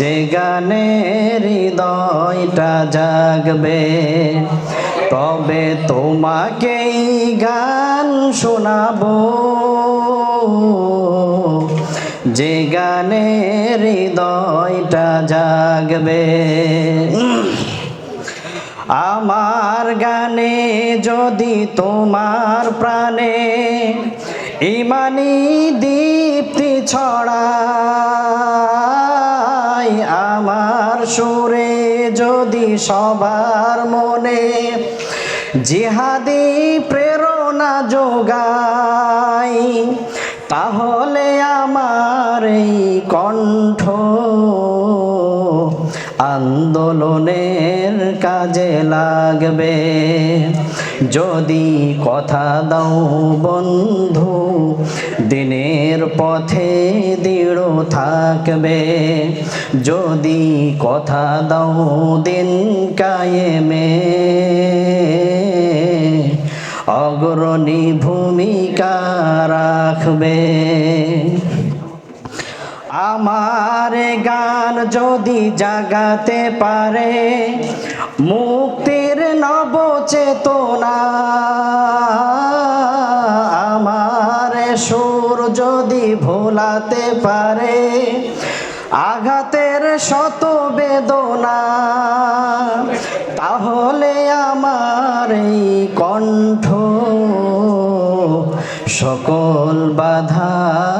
যে গানে হৃদয়টা জাগবে, তবে তোমাকেই গান শোনাবো। যে গানে হৃদয়টা জাগবে, আমার গানে যদি তোমার প্রাণে ইমানি দীপ্তি আমার সুরে যদি সবার মনে জিহাদি প্রেরণা যোগাই তাহলে আমার এই কণ্ঠ আন্দোলনের কাজে লাগবে। যদি কথা দাও বন্ধু, দিনের পথে দৃঢ় থাকবে। যদি কথা দাও দিন কায়েমে, অগ্রণী ভূমিকা রাখবে। আমার গান যদি জাগাতে পারে মুক্তির নব চেতনা আমার সুর যদি ভোলাতে পারে, আঘাতের শত বেদনা, তাহলে আমার এই কণ্ঠ সকল রুখবে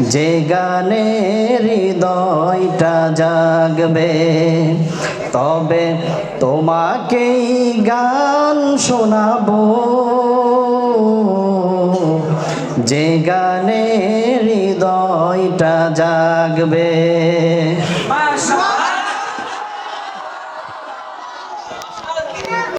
যে গানে হৃদয়টা জাগবে তবে তোমাকেই গান শোনাবো। যে গানে হৃদয়টা জাগবে।